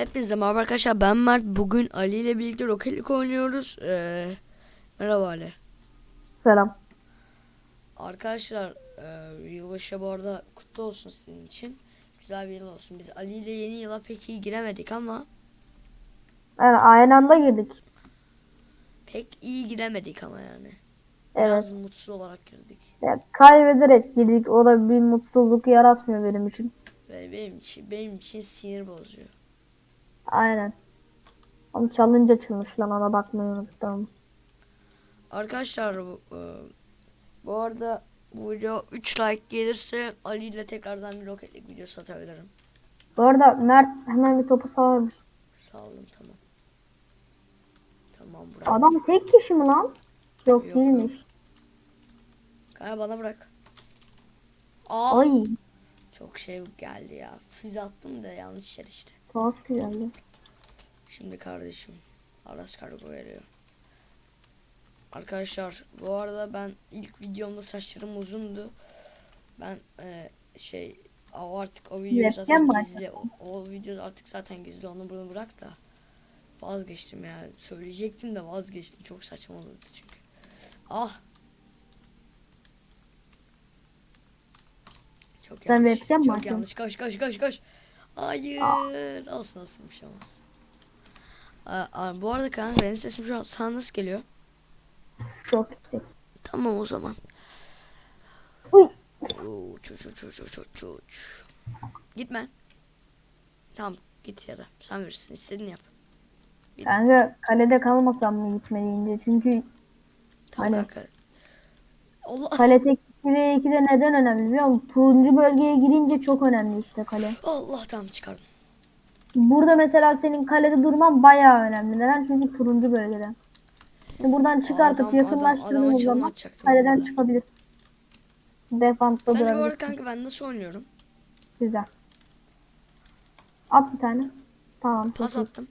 Hepinize merhaba arkadaşlar ben Mert. Bugün Ali ile birlikte Rocket League oynuyoruz. Ee, merhaba Ali. Selam. Arkadaşlar e, yılbaşı bu arada kutlu olsun sizin için. Güzel bir yıl olsun. Biz Ali ile yeni yıla pek iyi giremedik ama Yani aynı anda girdik. pek iyi giremedik ama yani. Evet. Biraz mutsuz olarak girdik. Yani kaybederek girdik. O da bir mutsuzluk yaratmıyor benim için. Benim için, benim için sinir bozuyor. Aynen. Ama challenge açılmış lan ona bakmayı unuttum. Arkadaşlar bu, e, bu arada bu video 3 like gelirse Ali ile tekrardan bir Rocket League videosu atabilirim. Bu arada Mert hemen bir topu sağlamış. Sağ olun tamam. Tamam bırak. Adam tek kişi mi lan? Yok, Yok. değilmiş. Kaya bana bırak. Ah Ay çok şey geldi ya. Füze attım da yanlış yer işte. Tuhaf güzeldi. Şimdi kardeşim. Aras kargo geliyor. Arkadaşlar bu arada ben ilk videomda saçlarım uzundu. Ben e, şey o artık o video zaten gizli. O, o video artık zaten gizli. Onu bunu bırak da. Vazgeçtim ya. Söyleyecektim de vazgeçtim. Çok saçma olurdu çünkü. Ah. Çok yanlış. Çok yanlış. Koş koş koş koş. Hayır. Olsun olsun bir şey olmaz. Aa, aa, bu arada kanka benim sesim şu an sana nasıl geliyor? Çok yüksek. Tamam o zaman. Uy. Uç uç uç uç uç uç. Gitme. Tamam git ya da sen verirsin istediğini yap. Kanka kalede kalmasam mı gitme deyince. Çünkü Tamam Hani- kanka. Allah kale tek 2 ve 2'de neden önemli biliyor musun? Turuncu bölgeye girince çok önemli işte kale. Allah tamam çıkardım. Burada mesela senin kalede durman bayağı önemli. Neden? Çünkü turuncu bölgede. Şimdi buradan çıkartıp Adam- yakınlaştırdığın zaman kaleden vallahi. çıkabilirsin. Defansta Sence bu arada kanka ben nasıl oynuyorum? Güzel. At bir tane. Tamam. Pas iyi. attım.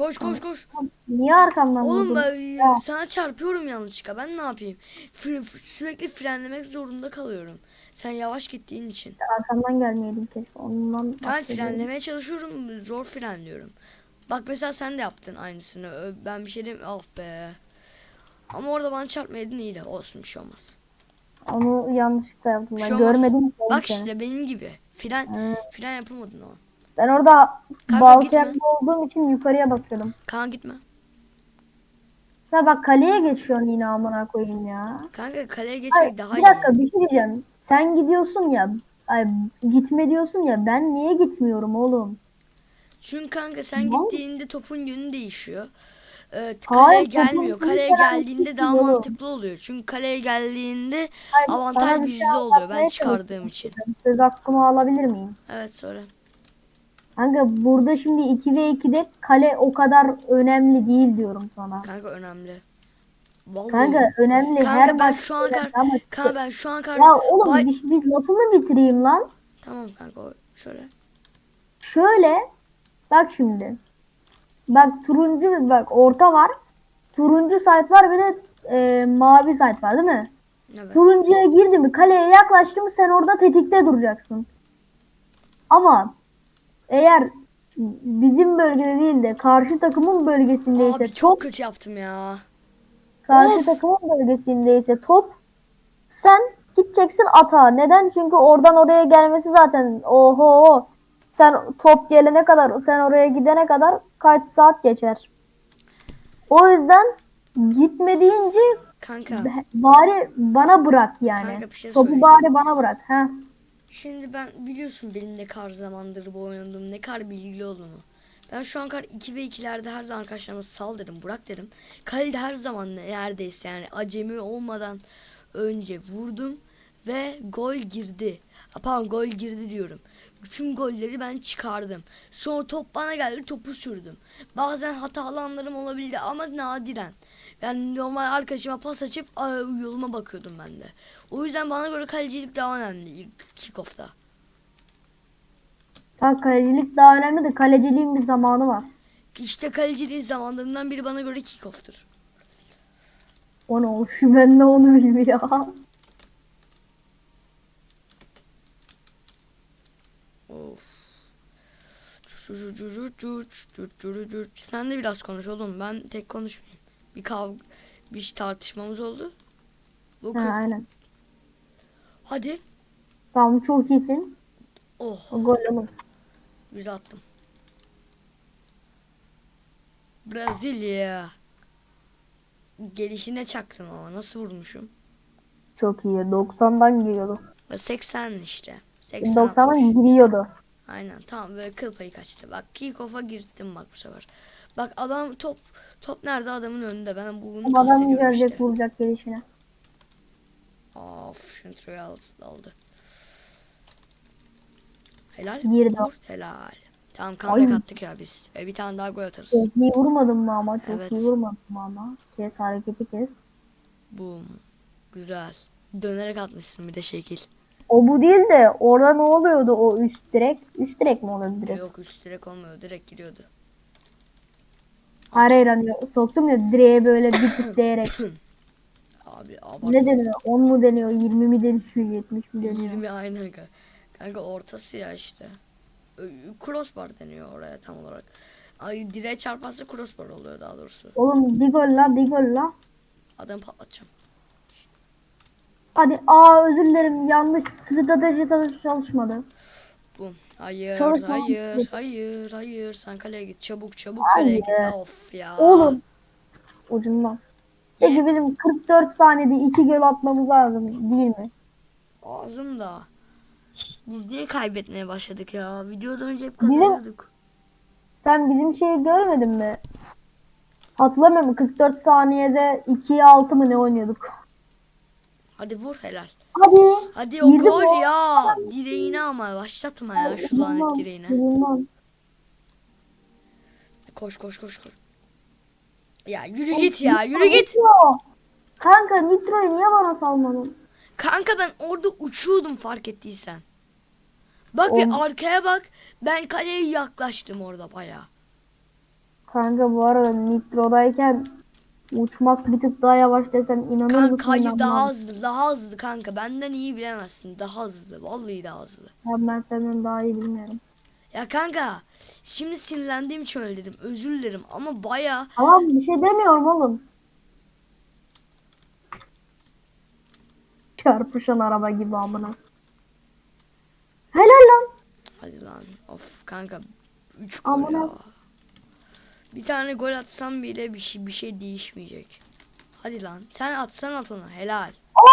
Koş koş koş. Niye arkamdan Oğlum ben Ya. sana çarpıyorum yanlışlıkla. Ben ne yapayım? Fre- sürekli frenlemek zorunda kalıyorum. Sen yavaş gittiğin için. Arkamdan gelmeyeydin keşke. Ondan Ben frenlemeye çalışıyorum. Zor frenliyorum. Bak mesela sen de yaptın aynısını. Ben bir şey demiyorum. Ah be. Ama orada bana çarpmaydın iyi de. Olsun bir şey olmaz. Onu yanlışlıkla yaptım. Ben şey görmedim. Bak seni. işte benim gibi. Fren Hı. fren yapamadın o an. Ben orada Kanka balta gitme. yakma olduğum için yukarıya bakıyordum. Kaan gitme. Ya bak kaleye geçiyorsun yine amına koyayım ya. Kanka kaleye Ay, geçmek daha bir iyi. dakika bir şey diyeceğim. Sen gidiyorsun ya. Ay, gitme diyorsun ya. Ben niye gitmiyorum oğlum? Çünkü kanka sen Mal. gittiğinde topun yönü değişiyor. Ee, Hayır, kaleye topun gelmiyor. Kaleye geldiğinde daha gitmiyor. mantıklı oluyor. Çünkü kaleye geldiğinde Ay, avantaj bir şey oluyor. Ben çıkardığım için. Söz hakkımı alabilir miyim? Evet söyle. Kanka burada şimdi 2 ve 2'de kale o kadar önemli değil diyorum sana. Kanka önemli. Vallahi. Kanka önemli Kanka her ben şu an kar- ama Kanka ben şu an kar... ya oğlum Bay- bir, bir lafımı bitireyim lan. Tamam kanka şöyle. Şöyle bak şimdi. Bak turuncu bak orta var. Turuncu site var bir de e, mavi site var değil mi? Evet. Turuncuya girdi mi kaleye yaklaştı mı sen orada tetikte duracaksın. Ama eğer bizim bölgede değil de karşı takımın bölgesindeyse Abi top çok kötü yaptım ya. karşı Of! takımın bölgesindeyse top sen gideceksin atağa. Neden? Çünkü oradan oraya gelmesi zaten oho sen top gelene kadar sen oraya gidene kadar kaç saat geçer. O yüzden gitme deyince Kanka. bari bana bırak yani. Kanka şey Topu bari bana bırak. Ha. Şimdi ben biliyorsun benim ne kadar zamandır bu oynadığım ne kadar bilgili olduğunu. Ben şu an kadar 2 ve 2'lerde her zaman arkadaşlarıma sal derim, bırak derim. Kalede her zaman neredeyse yani acemi olmadan önce vurdum ve gol girdi. Pardon gol girdi diyorum. Bütün golleri ben çıkardım. Sonra top bana geldi topu sürdüm. Bazen hatalı anlarım olabildi ama nadiren. Yani normal arkadaşıma pas açıp yoluma bakıyordum ben de. O yüzden bana göre kalecilik daha önemli ilk kickoff'ta. Bak kalecilik daha önemli de kaleciliğin bir zamanı var. İşte kaleciliğin zamanlarından biri bana göre kickoff'tur. O ne olmuş ben de onu bilmiyorum. Sen de biraz konuş oğlum. Ben tek konuşmayayım. Bir kavga, bir tartışmamız oldu. Bu Ha, aynen. Hadi. Tamam çok iyisin. Oh, Gol oğlum. güzel attım. Brezilya. Gelişine çaktım ama nasıl vurmuşum? Çok iyi. 90'dan giriyordu. Ve 80 işte. 80 90'dan atmış. giriyordu. Aynen tamam böyle kıl payı kaçtı. Bak kick-off'a girdim bak bu sefer. Bak adam top top nerede adamın önünde. Ben bunu adam görecek işte. vuracak gelişine. Of al- aldı. Helal. Girdi. Vur, helal. Tamam comeback Ay. attık ya biz. E, bir tane daha gol atarız. Çok iyi vurmadın mı ama? Çok Evet. iyi vurmadın mı ama? Kes hareketi kes. Boom. Güzel. Dönerek atmışsın bir de şekil. O bu değil de orada ne oluyordu o üst direk? Üst direk mi oluyordu direkt? Yok üst direk olmuyor. Direkt giriyordu. Hayır hayır hani soktum ya direğe böyle bir tıklayarak. Abi abart. ne deniyor? 10 mu deniyor? 20 mi deniyor? 70 mi deniyor? 20 aynen kanka. Kanka ortası ya işte. Crossbar deniyor oraya tam olarak. Ay direğe çarparsa crossbar oluyor daha doğrusu. Oğlum bir gol la bir gol la. Adamı patlatacağım. Hadi aa özür dilerim yanlış strateji çalışmadı. Bum. Hayır, Çalışma. hayır, hayır, hayır. Sen kaleye git. Çabuk, çabuk kaleye git. Of ya. Oğlum ucundan. Peki bizim 44 saniyede 2 gol atmamız lazım değil mi? Ağzımda. Biz niye kaybetmeye başladık ya? Videodan önce hep kazanıyorduk. Sen bizim şeyi görmedin mi? Hatırlamıyor musun? 44 saniyede 2'ye 6 mı ne oynuyorduk? Hadi vur helal. Hadi. Hadi o gol ya. Direğine ama başlatma ya şu lanet direğine. Koş koş koş koş. Ya yürü git ya yürü git. Kanka Nitro'yu niye bana salmadın? Kanka ben orada uçuyordum fark ettiysen. Bak Oğlum. bir arkaya bak. Ben kaleye yaklaştım orada baya. Kanka bu arada Nitro'dayken uçmak bir tık daha yavaş desem inanır Kanka mısın? inanmam. daha hızlı daha hızlı kanka. Benden iyi bilemezsin. Daha hızlı. Vallahi daha hızlı. Ya ben senden daha iyi bilmiyorum. Ya kanka şimdi sinirlendiğim için öyle dedim. Özür dilerim ama baya Tamam bir şey demiyorum oğlum. Çarpışan araba gibi amına. Helal lan. hadi lan. Of kanka 3 gol Amına- ya. Bir tane gol atsam bile bir şey bir şey değişmeyecek. Hadi lan. Sen atsan at onu. Helal.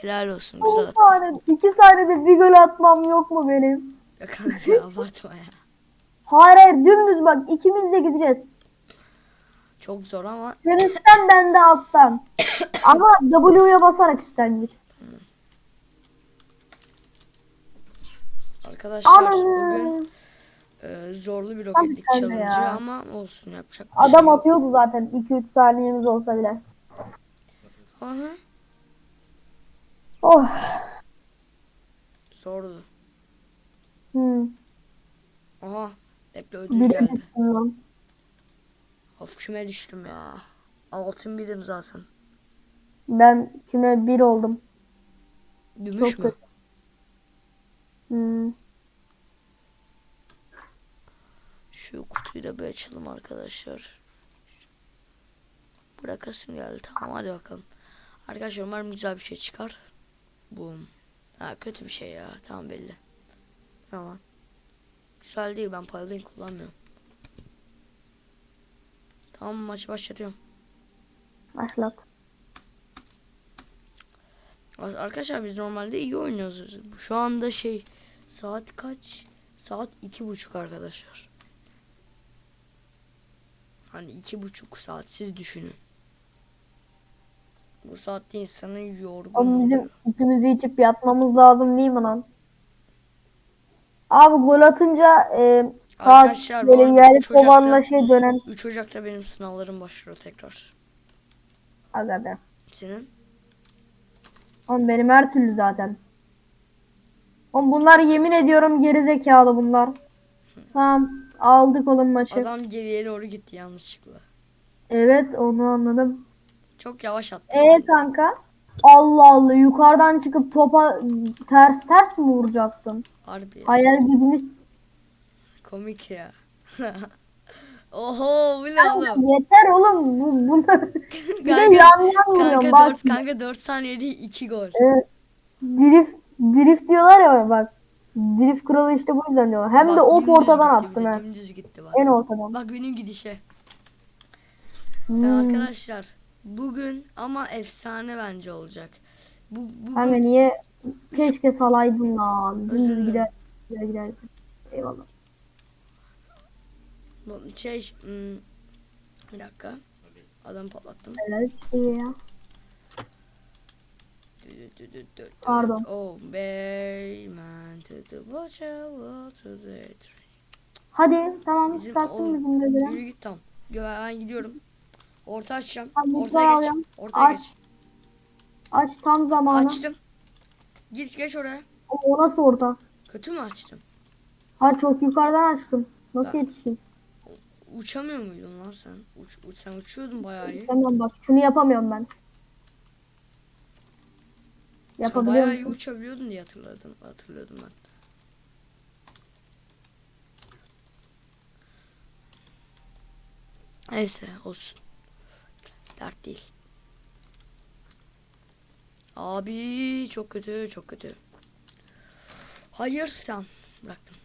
Helal olsun. Güzel 10 attın. saniye, 2 saniyede bir gol atmam yok mu benim? Ya kanka ya, abartma ya. Hayır hayır dümdüz bak ikimiz de gideceğiz. Çok zor ama Sen üstten ben de alttan. Ama W'ya basarak üstten git. arkadaşlar bugün E, zorlu bir roketlik sen de challenge ya. ama olsun yapacak bir Adam şey yok. atıyordu zaten 2-3 saniyemiz olsa bile. Aha, Oh. zordu. Hmm. Aha bekle ödül geldi. lan. Of küme düştüm ya. Altın birim zaten. Ben küme 1 oldum. Gümüş Çok mü? kötü. Hmm. Şu kutuyu da bir açalım arkadaşlar. Bırakasım geldi. Tamam hadi bakalım. Arkadaşlar umarım güzel bir şey çıkar. Boom. Ha kötü bir şey ya. Tamam belli. Ne lan? Güzel değil ben Paladin kullanmıyorum. Tamam maçı başlatıyorum. Başlat. Az- Arkadaşlar biz normalde iyi oynuyoruz. Şu anda şey saat kaç? Saat iki buçuk arkadaşlar. Hani iki buçuk saat siz düşünün. Bu saatte insanın yorgun Oğlum bizim sütümüzü içip yatmamız lazım değil mi lan? Abi gol atınca e, saat böyle yerli kovanla şey dönen. 3 Ocak'ta benim sınavlarım başlıyor tekrar. Aga be. Senin? Oğlum benim her türlü zaten. Oğlum bunlar yemin ediyorum geri zekalı bunlar. Tamam aldık oğlum maçı. Adam geriye doğru gitti yanlışlıkla. Evet onu anladım. Çok yavaş attı. E kanka? Allah Allah yukarıdan çıkıp topa ters ters mi vuracaktın? Harbi. ya. Hayal gücünü Komik ya. Oho bu ne oğlum? Yeter oğlum. Bu, bunu... bir de Kanka- yan yan vuruyorum. Kanka Bak 4, kanka 4 saniyede 2 gol. Evet. Drift, drift diyorlar ya bak. Drift kralı işte bu yüzden diyorlar. Hem Bak, de o dümdüz ortadan gitti bir de, ha. Dümdüz gitti bak. En ortadan. Bak benim gidişe. Hmm. Ya arkadaşlar bugün ama efsane bence olacak. Bu bugün Kanka niye? Keşke salaydın lan. Özür Dümdüz dilerim. gider. Gider gider. Eyvallah. bu şey hmm, bir dakika. Adamı patlattım. Helal size ya. Dü- dü- dü- dü- dü- Pardon. Oh, Bayman Hadi tamam Bizim çıkarttın gözüne. Yürü git tam. Gö- Ben gidiyorum. Orta açacağım. Tamam, Ortaya geç. Ortaya Aç. geç. Aç tam zamanı. Açtım. Git geç oraya. O nasıl orta? Kötü mü açtım? Ha çok yukarıdan açtım. Nasıl Ben- yetişeyim? Uçamıyor muydun lan sen? Uç, uç- sen uçuyordun bayağı iyi. Tamam bak şunu yapamıyorum ben. Sen Yapabiliyor bayağı iyi musun? uçabiliyordun diye hatırladım, hatırlıyordum ben. Neyse olsun. Dert değil. Abi çok kötü çok kötü. Hayır tamam bıraktım.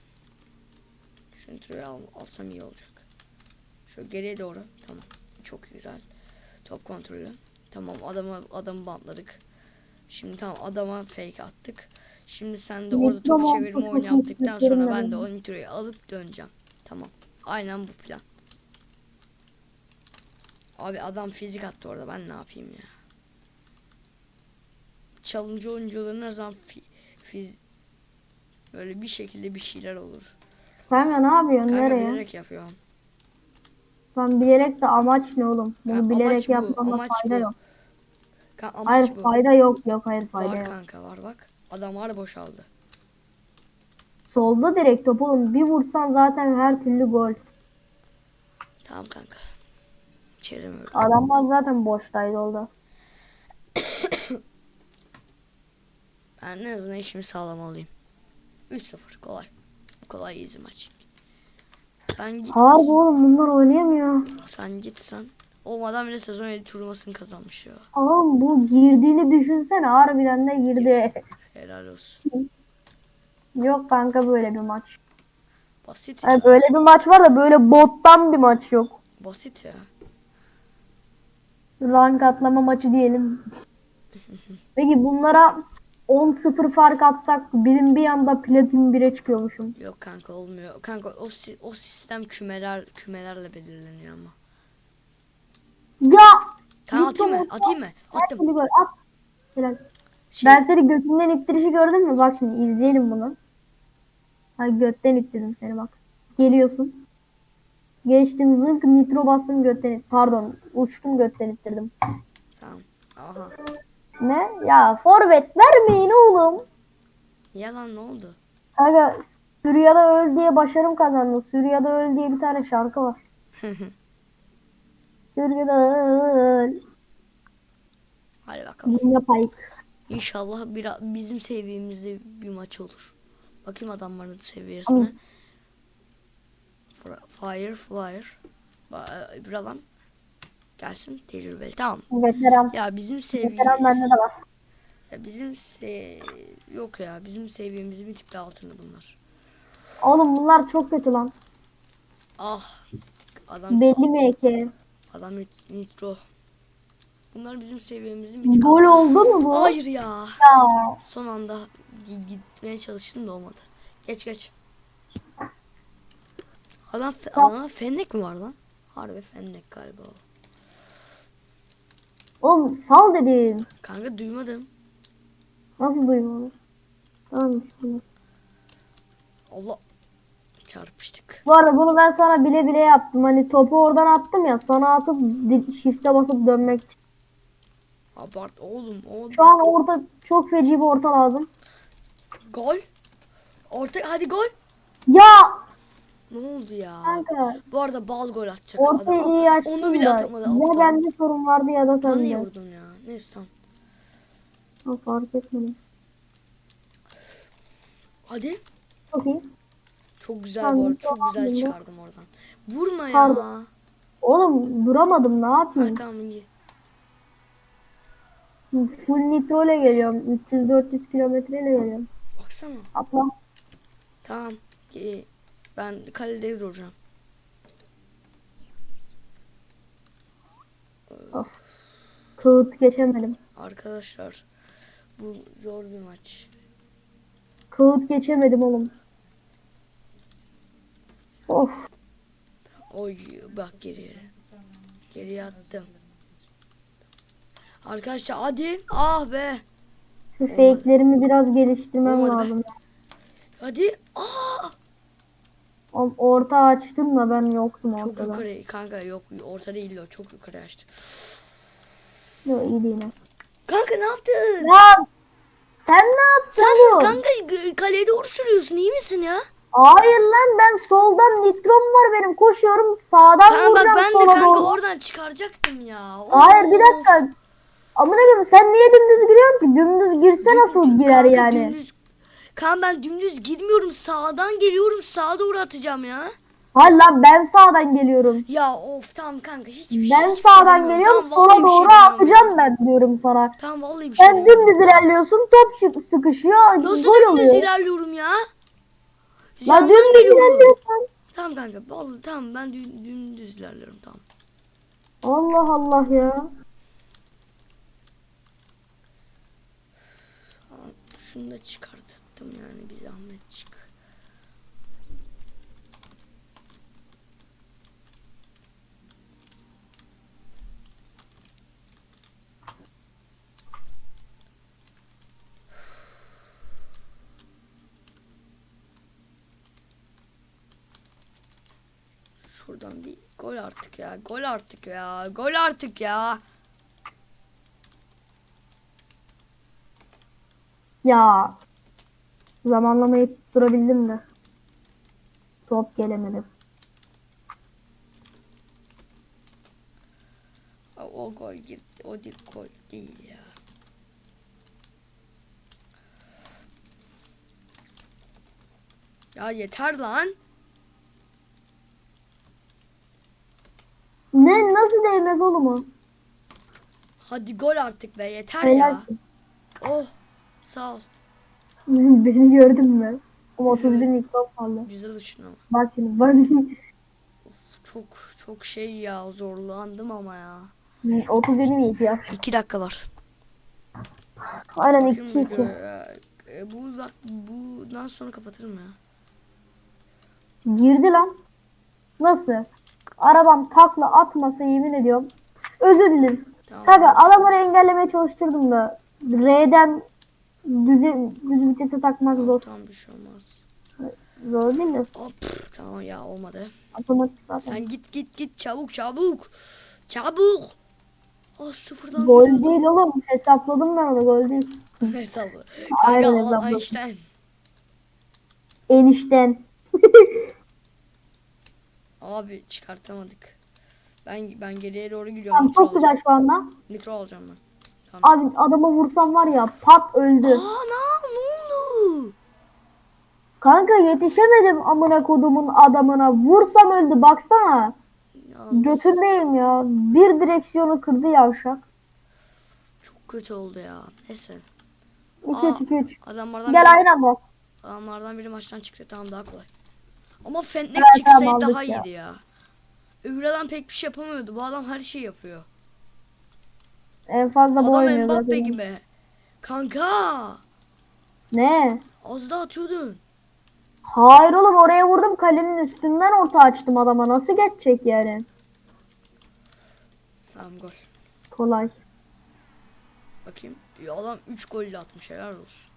Şu introyu al, alsam iyi olacak. Şöyle geriye doğru tamam çok güzel. Top kontrolü. Tamam adamı adamı bantladık. Şimdi tamam adama fake attık. Şimdi sen de orada top çevirme oyunu yaptıktan sonra ben de o nitroyu alıp döneceğim. Tamam. Aynen bu plan. Abi adam fizik attı orada ben ne yapayım ya. Çalımcı oyuncuların her zaman fi, fiz, böyle bir şekilde bir şeyler olur. Kanka ne yapıyorsun? Kanka Nereye? bilerek yapıyorum. Lan bilerek de amaç ne oğlum? Bunu Kanka, bilerek amaç fayda bu. yok. Ka- amaç Hayır bu. fayda yok yok hayır fayda Var yok. kanka var bak. Adamlar boşaldı. Solda direkt top oğlum. Bir vursan zaten her türlü gol. Tamam kanka. Çeviremiyorum. Adamlar zaten boştaydı orada. Ben en azından işimi sağlamalıyım. 3-0 kolay. Kolay easy maç. Sen git. Harbi oğlum bunlar oynayamıyor. Sen git sen. Olmadan bile sezon 7 turnuvasını kazanmış ya. Oğlum bu girdiğini düşünsene harbiden de girdi. Helal olsun. yok kanka böyle bir maç. Basit ya. Yani böyle bir maç var da böyle bottan bir maç yok. Basit ya. Rank atlama maçı diyelim. Peki bunlara 10-0 fark atsak birim bir anda platin 1'e çıkıyormuşum. Yok kanka olmuyor. Kanka o o sistem kümeler kümelerle belirleniyor ama. Ya! Lütfen atayım mı? Atayım mı? Attım. türlü gol at. Helal. Şey, Ben seni götünden ittirişi gördün mü? Bak şimdi izleyelim bunu. Ha götten ittirdim seni bak. Geliyorsun. Geçtin zınk nitro bastım götten it. Pardon uçtum götten ittirdim. Tamam. Aha. Ne? Ya forvet vermeyin oğlum. Yalan ne oldu? Kanka Suriye'de öl diye başarım kazandı. Suriye'de öl diye bir tane şarkı var. Öl. Hadi bakalım. Dinle payık. İnşallah bir, bizim seviyemizde bir maç olur. Bakayım adamların seviyesine. Fire, flyer. Bir adam gelsin tecrübeli. Tamam. Veteran. Ya bizim Veteran bende seviyemiz de var. ya bizim se yok ya bizim seviyemizin bir tık altında bunlar. Oğlum bunlar çok kötü lan. Ah adam Belli mi ki? Adam nit- nitro. Bunlar bizim seviyemizin bir Gol oldu mu bu? Hayır ya. Ya. Son anda gi- gitmeye çalıştım da olmadı. Geç geç. Adam fe- Sağ- adama fennek mi var lan? Harbi fennek galiba o. Oğlum sal dedim. Kanka duymadım. Nasıl duymadım? Tamam. Allah çarpıştık. Bu arada bunu ben sana bile bile yaptım. Hani topu oradan attım ya sana atıp shift'e basıp dönmek için. Abart oğlum oğlum. Şu an orada çok feci bir orta lazım. Gol. Orta hadi gol. Ya Ne oldu ya? kanka Bu arada bal gol atacak adam. iyi açtın Onu bile da atamadı. ya bende sorun vardı ya da Bana niye sende. vurdun ya? Neyse tamam. Ha, fark etmedim. Hadi. Çok iyi. Çok güzel Tamam, bu arada. Çok güzel tamam. çıkardım oradan. Vurma ya. Pardon. Oğlum duramadım ne yapayım? iyi. Full nitro ile geliyorum. 300-400 kilometreyle geliyorum. Baksana. Atla. Tamam. Ee, Ben kalede duracağım. Kağıt geçemedim. Arkadaşlar bu zor bir maç. Kağıt geçemedim oğlum. Of. Oy bak geriye. Geriye attım. Arkadaşlar hadi. Ah be. Şu fake'lerimi biraz geliştirmem Olmadı be. lazım. Hadi. Aa! Oğlum Orta açtın da ben yoktum Çok ortada. yukarı kanka yok orta değil o çok yukarı açtı. Yok iyi değil. Kanka ne yaptın? Ya sen ne yaptın oğlum? Kanka kaleye doğru sürüyorsun iyi misin ya? Hayır lan ben soldan nitrom var benim koşuyorum sağdan Tamam bak vuracağım ben de kanka doğru. oradan çıkaracaktım ya. Hayır bir Of. dakika. Amına koyayım sen niye dümdüz giriyorsun ki? Dümdüz girse nasıl girer Kanka yani? Dümdüz, kanka ben dümdüz girmiyorum sağdan geliyorum sağa doğru atacağım ya. Hayır lan ben sağdan geliyorum. Ya of tamam kanka hiçbir şey Ben şey sağdan geliyorum Tamam, sola şey doğru demiyorum atacağım ben diyorum sana. Tamam vallahi bir şey Sen dümdüz ilerliyorsun top sıkışıyor Nasıl dümdüz oluyor. ilerliyorum ya? Dümdüz geliyorum. ilerliyorsun. Tamam kanka vallahi tamam ben dü- dümdüz ilerliyorum tamam. Allah Allah ya. Şunu da çıkarttım yani bir zahmet çık. Şuradan bir gol artık ya. Gol artık ya. Gol artık ya. Ya. Zamanlamayı tutturabildim de. Top gelemedi. O, o gol gitti. O değil gol değil ya. Ya yeter lan. Ne nasıl değmez oğlum o? Hadi gol artık be yeter ya. Helalsin. Oh sağ ol. Beni gördün mü? Ama 31 mikron kaldı. Güzel uçtun ama. Bak şimdi ben Çok çok şey ya zorlandım ama ya. 37 miydi ya? İki dakika var. Aynen Bakayım 2 2. bir, e, bu bundan sonra kapatırım ya. Girdi lan. Nasıl? Arabam takla atmasa yemin ediyorum. Özür dilerim. Tamam. Kanka adamları engellemeye çalıştırdım da R'den düze, düz vitese takmak zor. tamam bir şey olmaz. Zor değil de Hop tamam ya olmadı. otomatik zaten. Sen git git git çabuk çabuk. Çabuk. Ah sıfırdan Gol değil oğlum. Hesapladım ben onu gol değil. Hesabı. Aynen hesaplı. Einstein. Enişten. Abi çıkartamadık. Ben ben geriye doğru gidiyorum. Tamam Nitro çok güzel alacağım. şu anda. Nitro alacağım ben. Tamam. Abi adama vursam var ya pat öldü. Aa ne, oldu? Kanka yetişemedim amına kodumun adamına. Vursam öldü baksana. Yalnız Götürdeyim ya. Bir direksiyonu kırdı yavşak. Çok kötü oldu ya. Neyse. 2 Aa. 3 2 3. Adamlardan Gel biri, aynı anda. adamlardan biri maçtan çıktı. Tamam daha kolay. Ama Fentnek Evet, çıksaydı daha aldık ya. iyiydi ya. Öbür adam pek bir şey yapamıyordu. Bu adam her şeyi yapıyor. En fazla bu Adam oynuyor Mbappe zaten. gibi. Kanka. Ne? Az daha atıyordun. Hayır oğlum oraya vurdum kalenin üstünden orta açtım adama. Nasıl geçecek yani? Tamam gol. Kolay. Bakayım. Ya adam 3 golle atmış helal olsun.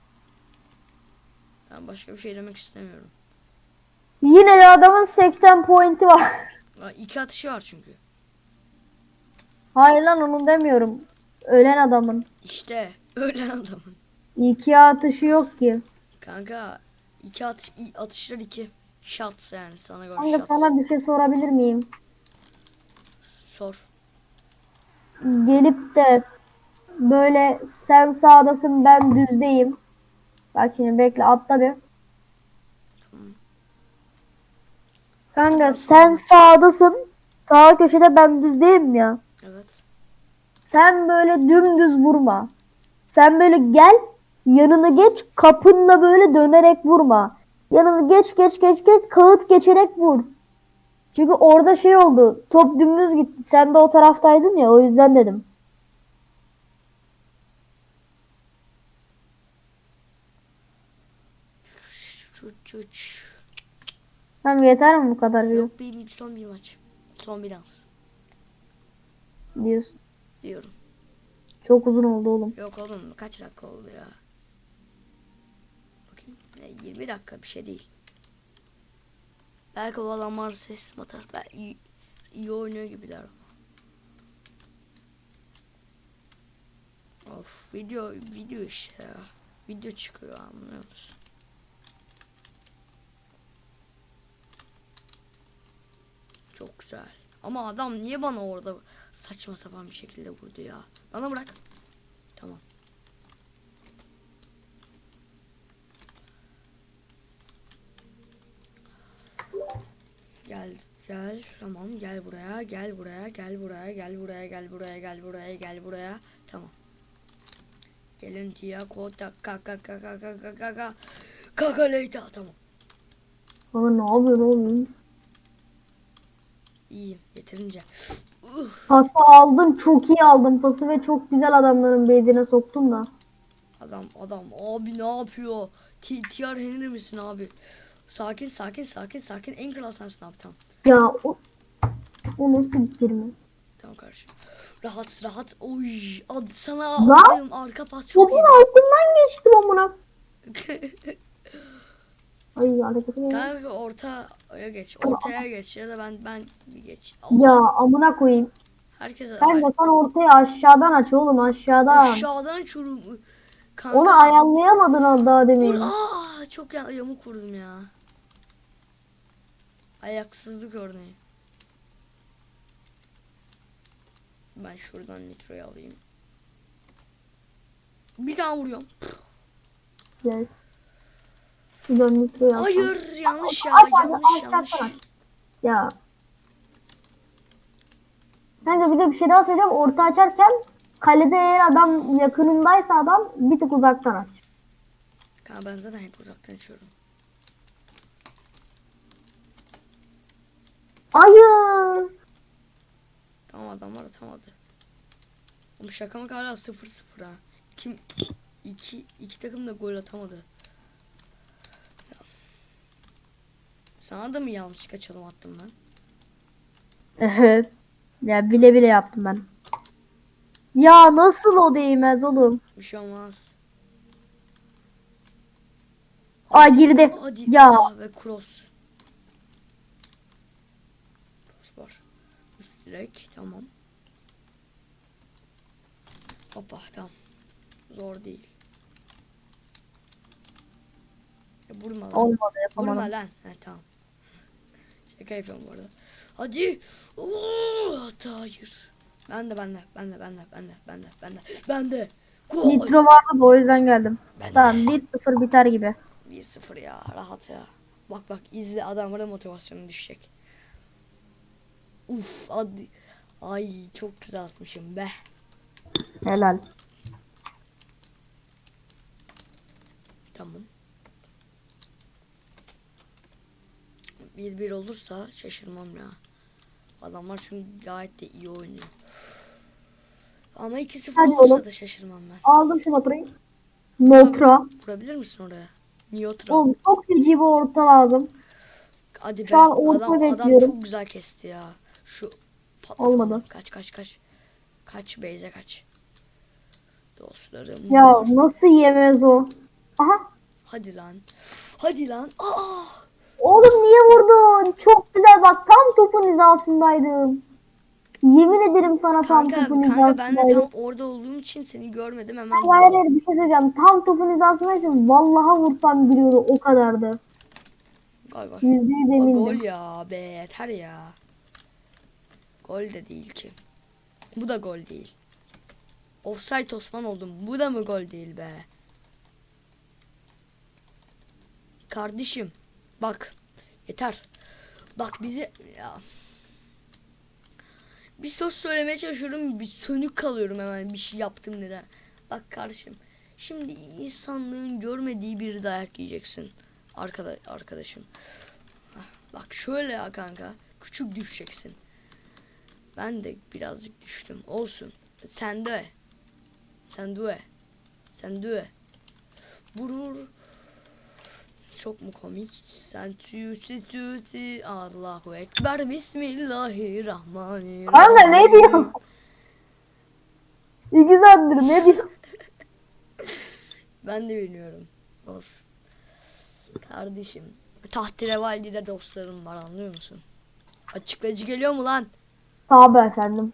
Ben başka bir şey demek istemiyorum. Yine de adamın 80 pointi var. İki atışı var çünkü. Hayır lan onu demiyorum. Ölen adamın. İşte öyle adamın. İki atışı yok ki. Kanka iki atış, atışlar iki. Shots yani sana göre Kanka shots. sana bir şey sorabilir miyim? Sor. Gelip de böyle sen sağdasın ben düzdeyim. Bak şimdi bekle atla bir. Kanka sen sağdasın. Sağ köşede ben düzdeyim ya. Evet. Sen böyle dümdüz vurma. Sen böyle gel yanını geç kapınla böyle dönerek vurma. Yanını geç geç geç geç kağıt geçerek vur. Çünkü orada şey oldu. Top dümdüz gitti. Sen de o taraftaydın ya o yüzden dedim. Çuç çuç. Tamam yeter mi bu kadar video Yok bir, bir son bir maç. Son bir dans. diyorsun. Diyorum. Çok uzun oldu oğlum. Yok oğlum kaç dakika oldu ya? Bakayım. E, 20 dakika bir şey değil. Belki o adamlar ses atar. Ben iyi, iyi oynuyor gibiler ama. Of video video işte ya. Video çıkıyor anlıyor musun? Çok güzel. Ama adam niye bana orada saçma sapan bir şekilde vurdu ya? Bana bırak. Tamam. Gel gel tamam gel buraya gel buraya gel buraya gel buraya gel buraya gel buraya gel buraya tamam. Gelin diye kota kaka kaka kaka kaka kaka leyta tamam. Ama ne yapıyorsun oğlum? İyiyim yeterince. Pası aldın çok iyi aldın pası ve çok güzel adamların bezine soktun da. Adam adam abi ne yapıyor? T TR Henry misin abi? Sakin sakin sakin sakin en kral sensin abi tamam. Ya o, o nasıl bir kelime? Tamam kardeşim. Rahat rahat. Oy. Ad, sana Lan! attığım arka pas çok Topun iyi. altından geçtim amına. Ay hareketi ya. Kanka ortaya geç. Ortaya geç ya da ben ben geç. Allah. Ya amına koyayım. Herkese Kanka sen ortaya aşağıdan aç oğlum aşağıdan. aşağıdan çurum. Kanka. Onu ayarlayamadın daha Vur. demin. Aa, çok ya, yamuk vurdum ya. Ayaksızlık örneği. Ben şuradan nitroyu alayım. Bir daha vuruyorum. Yes. Mikro yapsam. Hayır yanlış ya yanlış yanlış. Ya. Kanka bir de bir şey daha söyleyeceğim. Orta açarken kalede eğer adam yakınındaysa adam bir tık uzaktan aç. Kanka ben zaten hep uzaktan açıyorum. Hayır. Tamam adamlar atamadı. Oğlum şaka mı hala 0-0 ha. Kim iki, iki takım da gol atamadı. Sana da mı yanlışlıkla çalım attım ben? Evet. Ya bile bile yaptım ben. Ya nasıl o değmez oğlum? Bir şey olmaz. Aa girdi. Hadi Ya. ve cross. Cross var. Üst direk tamam. Hoppa tamam. Zor değil. Ya vurma lan. Olmadı Vurma yapamadım. lan. He tamam. Şaka yapıyorum bu arada. Hadi. Oo, hayır. Ben de ben de ben de ben de ben de ben de ben de ben de. Gol. Nitro vardı da o yüzden geldim. Ben. Tamam 1-0 biter gibi. 1-0 ya rahat ya. Bak bak izle adamların motivasyonu düşecek. Uf hadi. Ay çok güzel atmışım be. Helal. Tamam. 1-1 olursa şaşırmam ya. Adamlar çünkü gayet de iyi oynuyor. Ama 2-0 Hadi olursa oğlum. da şaşırmam ben. Aldım şu notrayı. Notra. Vurabilir misin oraya? Niotra. Oğlum çok feci bir orta lazım. Hadi be. Şu an orta Adam, adam bekliyorum. çok güzel kesti ya. Şu patlatma. Olmadı. Kaç kaç kaç. Kaç Beyze kaç. Dostlarım. Ya nasıl yemez o? Aha. Hadi lan. Hadi lan. Aa! Oğlum niye vurdun? Çok güzel bak tam topun hizasındaydım. Yemin ederim sana tam Kanka, topun kanka ben de hizasındaydım. tam orada olduğum için seni görmedim hemen. Hayır hayır hayır, bir şey söyleyeceğim. Tam topun hizasındaysın. Vallaha vursam giriyordu o kadardı. Gol gol. Yüzde yüz gol ya be yeter ya. Gol de değil ki. Bu da gol değil. Offside Osman oldum. Bu da mı gol değil be? Kardeşim bak yeter. Bak bize ya. Bir söz söylemeye çalışıyorum. Bir sönük kalıyorum hemen bir şey yaptım neden. Bak kardeşim. Şimdi insanlığın görmediği bir dayak yiyeceksin. Arkada, arkadaşım. Hah, Bak şöyle ya kanka. Küçük düşeceksin. Ben de birazcık düştüm. Olsun. Sen de. Sen de. Sen de. Vurur. Çok mu komik? Sen tütü tütü Allahu Ekber Bismillahirrahmanirrahim. Kanka ne diyorsun? İki saattir ne diyor? Ben de biliyorum. Olsun. Kardeşim. Tahterevalli'de dostlarım var anlıyor musun? Açıklayıcı geliyor mu lan? Tabi efendim.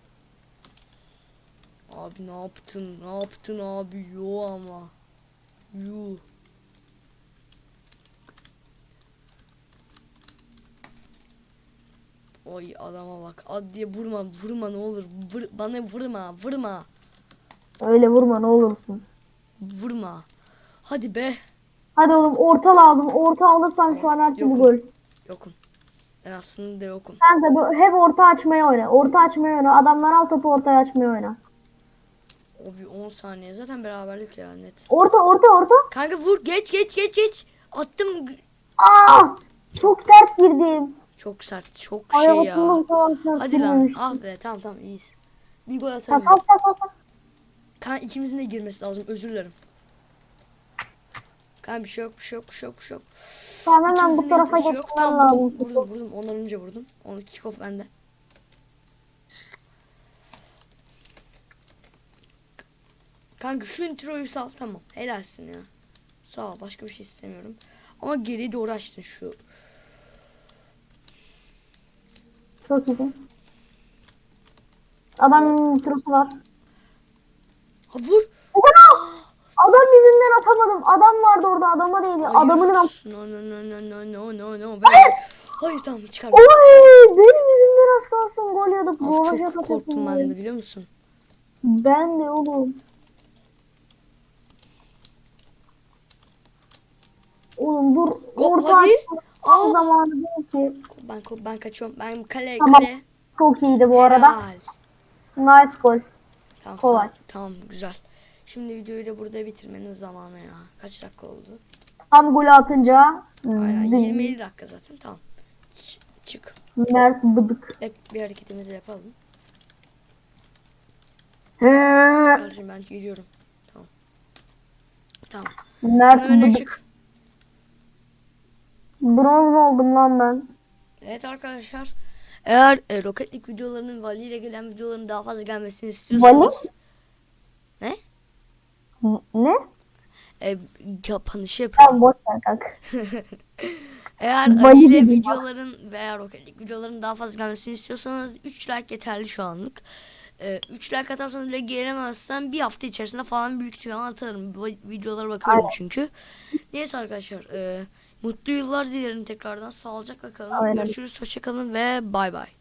Abi ne yaptın? Ne yaptın abi? Yo ama. Yuh. Oy adama bak. Ad diye vurma, vurma ne olur. Vur, bana vurma, vurma. Öyle vurma ne olursun. Vurma. Hadi be. Hadi oğlum orta lazım. Orta alırsan şu an her türlü Yokum. gol. Yokum. Ben aslında yokum. Kanka bu- hep orta açmaya oyna. Orta açmaya oyna. Adamlar al topu ortaya açmaya oyna. O bir 10 saniye. Zaten beraberlik ya net. Orta orta orta. Kanka vur. Geç geç geç geç. Attım. Aa! Çok sert girdim. Çok sert. Çok şey ya. Kadar sert Hadi lan. Ah be. Tamam tamam iyiyiz. Bir gol atalım. sal sal sal. Kanka ikimizin de girmesi lazım. Özür dilerim. Kanka bir şey yok, bir şey yok, bir şey yok, bir şey yok. Tamam İkimizin bu tarafa geçmem Tamam lazım. vurdum, vurdum, vurdum. Ondan önce vurdum. Onu kick off bende. Kanka şu introyu sal tamam. Helalsin ya. Sağ ol. Başka bir şey istemiyorum. Ama geriye doğru açtın şu. Çok iyi. Adam nitrosu var. Ha vur. O kadar. Adam yüzünden atamadım. Adam vardı orada adama değdi. Hayır. Adamın am- No no no no no no no no. Ben... Hayır tamam çıkar. Oy benim yüzümden az kalsın gol yedik. Of çok korktum ben de biliyor musun? Ben de oğlum. Oğlum dur. Go, Orta hadi. Aa. zamanı değil ki. Ben ben kaçıyorum. Ben kale Tamam. kale. Çok iyiydi bu arada. Helal. Nice gol. Tamam, Kolay. sağ- tamam güzel. Şimdi videoyu da burada bitirmenin zamanı ya. Kaç dakika oldu? Tam golü atınca Aynen zing. 20 dakika zaten tamam. Ç- çık. Mert bıdık. Hep bir hareketimizi yapalım. He, Kardeşim ben gidiyorum. Tamam. Tamam. Mert Hemen bıdık. çık. Bronz mu oldum lan ben? Evet arkadaşlar. Eğer e, Rocket League videolarının Vali ile gelen videoların daha fazla gelmesini istiyorsanız ne? N- Ne? E, kapanışı yapıyorum. Tamam boş ver kanka. Eğer Vali Ali ile videoların veya Rocket League videoların daha fazla gelmesini istiyorsanız 3 like yeterli şu anlık. 3 like atarsanız bile gelemezsem bir hafta içerisinde falan büyük ihtimalle atarım. Videolara bakıyorum çünkü. Neyse arkadaşlar. e, mutlu yıllar dilerim tekrardan. Sağlıcakla kalın. Aynen. Görüşürüz. Hoşçakalın ve bay bay.